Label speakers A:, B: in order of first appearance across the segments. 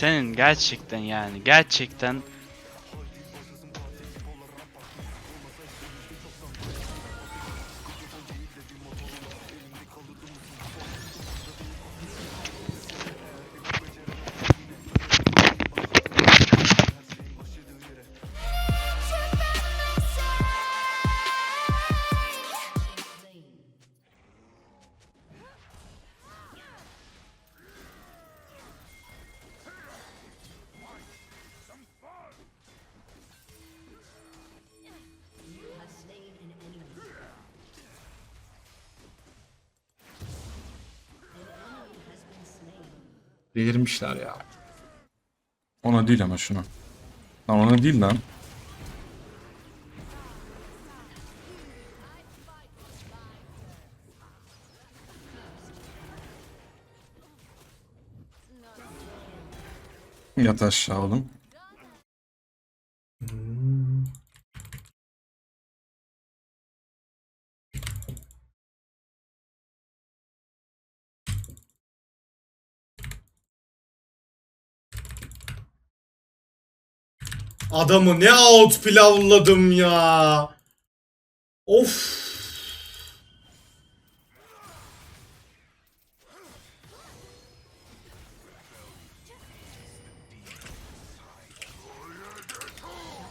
A: senin gerçekten yani gerçekten
B: Delirmişler ya. Ona değil ama şuna. Lan ona değil lan. Yat aşağı oğlum.
C: Adamı ne out pilavladım ya. Of.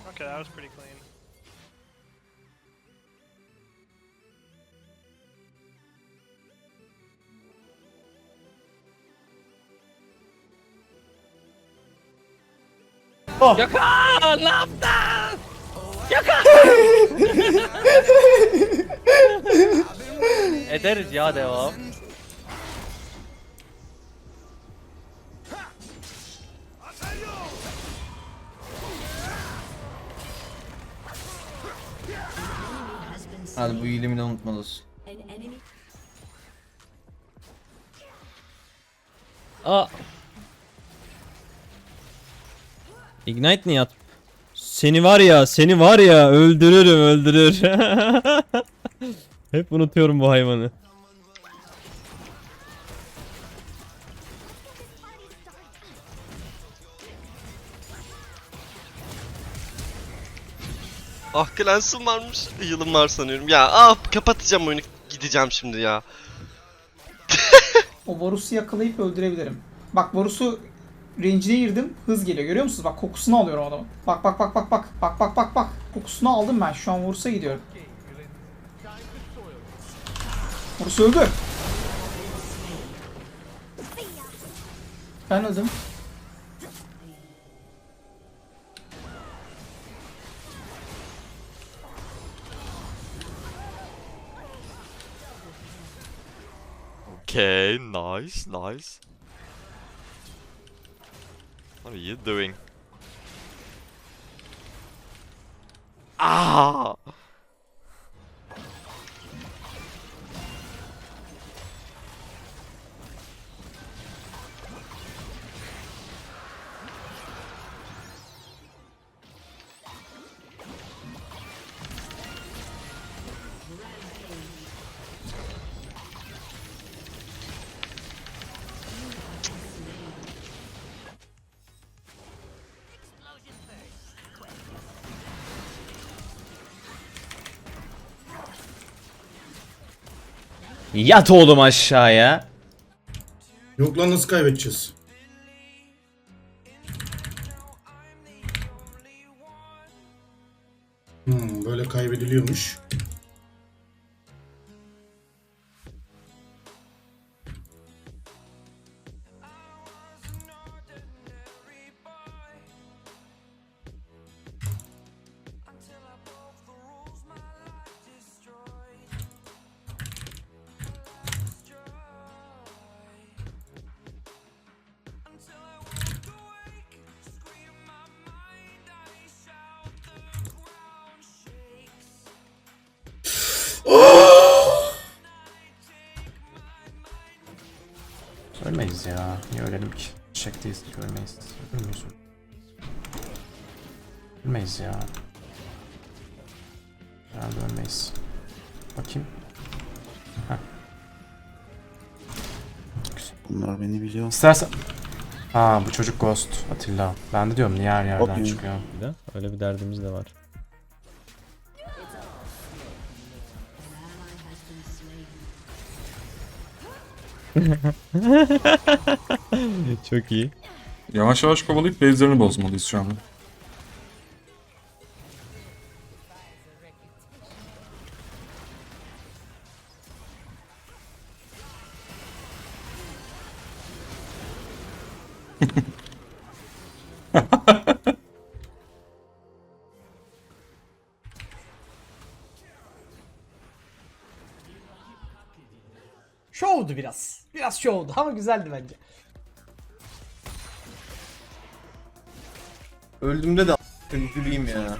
D: Okay, that was pretty clean.
E: Ederiz ya devam.
F: Hadi bu iyiliğimi unutmalısın.
G: Aa. Ignite niye at? Seni var ya, seni var ya öldürürüm, öldürür. Hep unutuyorum bu hayvanı.
H: Ah Clans'ım varmış. Yılım var sanıyorum. Ya ah kapatacağım oyunu. Gideceğim şimdi ya.
I: O Varus'u yakalayıp öldürebilirim. Bak Varus'u range'ine girdim. Hız geliyor. Görüyor musunuz? Bak kokusunu alıyorum adamın. Bak bak bak bak bak. Bak bak bak bak. Kokusunu aldım ben. Şu an Varus'a gidiyorum. Varus öldü. Ben öldüm.
H: Okay, nice, nice. What are you doing? Ah!
G: Yat oğlum aşağıya.
C: Yok lan nasıl kaybedeceğiz? Hmm, böyle kaybediliyormuş.
F: Ölmeyiz ya. Niye ölelim ki? Şekteyiz ki ölmeyiz. Ölmüyoruz. Ölmeyiz ya. Herhalde ölmeyiz. Bakayım. Heh.
J: Bunlar beni biliyor.
F: İstersen... Ha bu çocuk Ghost Atilla. Ben de diyorum niye her yerden çıkıyor.
G: Bir de öyle bir derdimiz de var. Çok iyi.
B: Yavaş yavaş kovalayıp base'lerini bozmalıyız şu anda.
E: Şovdu biraz. Biraz şovdu ama güzeldi bence.
J: Öldüğümde de üzüleyim ya.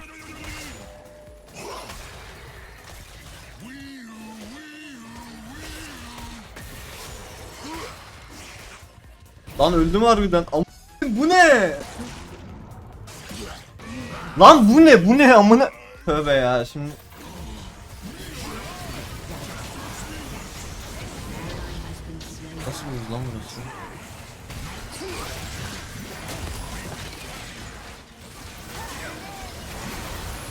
J: Lan öldüm harbiden. Am bu ne? Lan bu ne? Bu ne amına? Tövbe ya şimdi. Nasıl bir lan burası?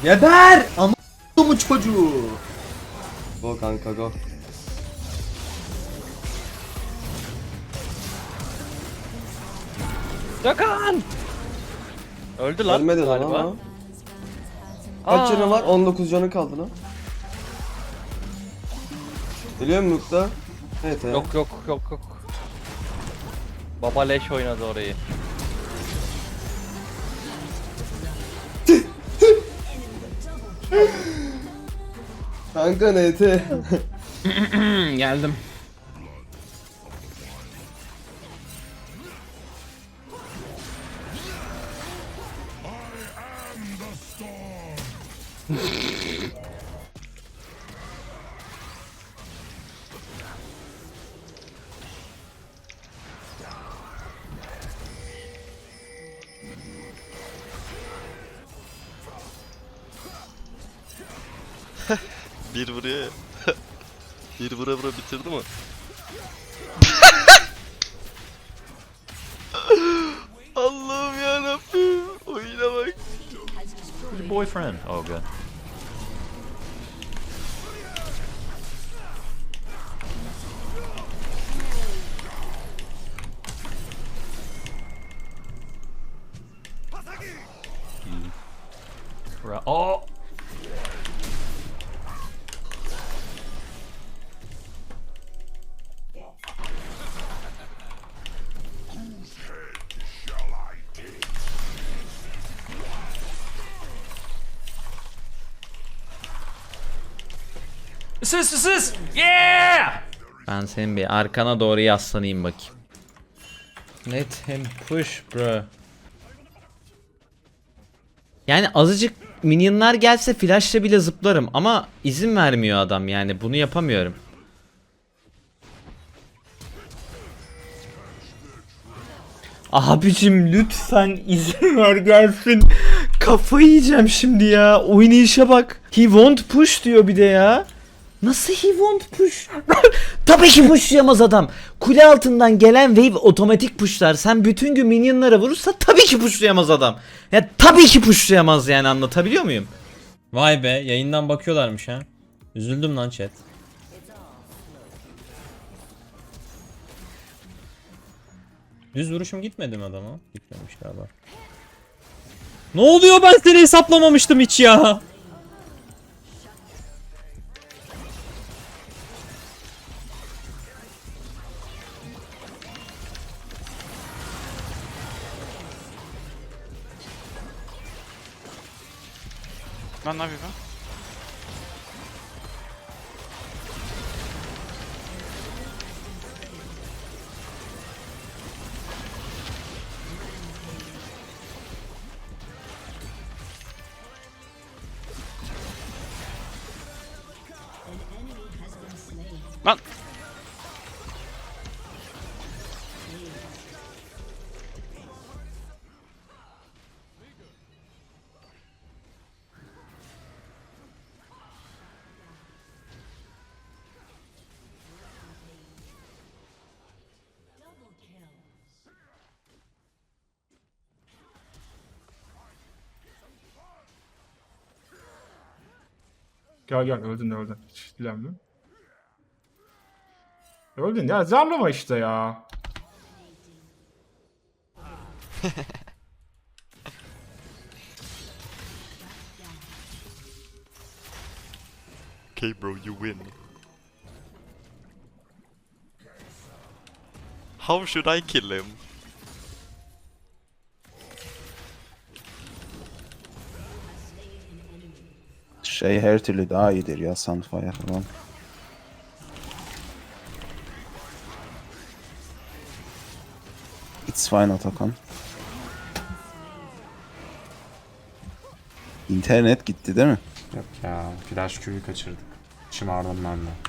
J: Geber! Ama bu çocuğu. Go kanka go.
G: Öldü lan
J: Ölmedi lan
G: galiba.
J: ama. Kaç canı var? 19 canı kaldı lan. Biliyor musun Nukta? Evet evet.
E: Yok yok yok yok. Baba leş oynadı orayı.
J: Kanka NT.
G: Geldim.
H: Bir vuruyor bir vura vura bitirdi mi? Allah'ım yarabbim. Oyuna bak.
E: Boyfriend. Oh good. Sis sis Yeah!
G: Ben senin bir arkana doğru yaslanayım bakayım. Let him push bro. Yani azıcık minyonlar gelse flashla bile zıplarım ama izin vermiyor adam yani bunu yapamıyorum. Abicim lütfen izin ver gelsin. Kafayı yiyeceğim şimdi ya. Oynayışa bak. He won't push diyor bir de ya. Nasıl he won't push? Tabii ki pushlayamaz adam. Kule altından gelen wave otomatik pushlar. Sen bütün gün minyonlara vurursa tabii ki pushlayamaz adam. Ya tabii ki pushlayamaz yani anlatabiliyor muyum? Vay be yayından bakıyorlarmış ha. Üzüldüm lan chat. Düz vuruşum gitmedi mi adama? Gitmemiş galiba. Ne oluyor ben seni hesaplamamıştım hiç ya.
A: Lan ne yapıyor ben?
K: Gel gel öldün öldün. Hiç dilenme. Öldün ya zarlama işte ya.
L: Okay bro, you win. How should I kill him?
M: Şey her türlü daha iyidir ya Sunfire falan. It's fine Atakan. İnternet gitti değil mi?
F: Yok ya. Flash Q'yu kaçırdık. Şımardım ben de.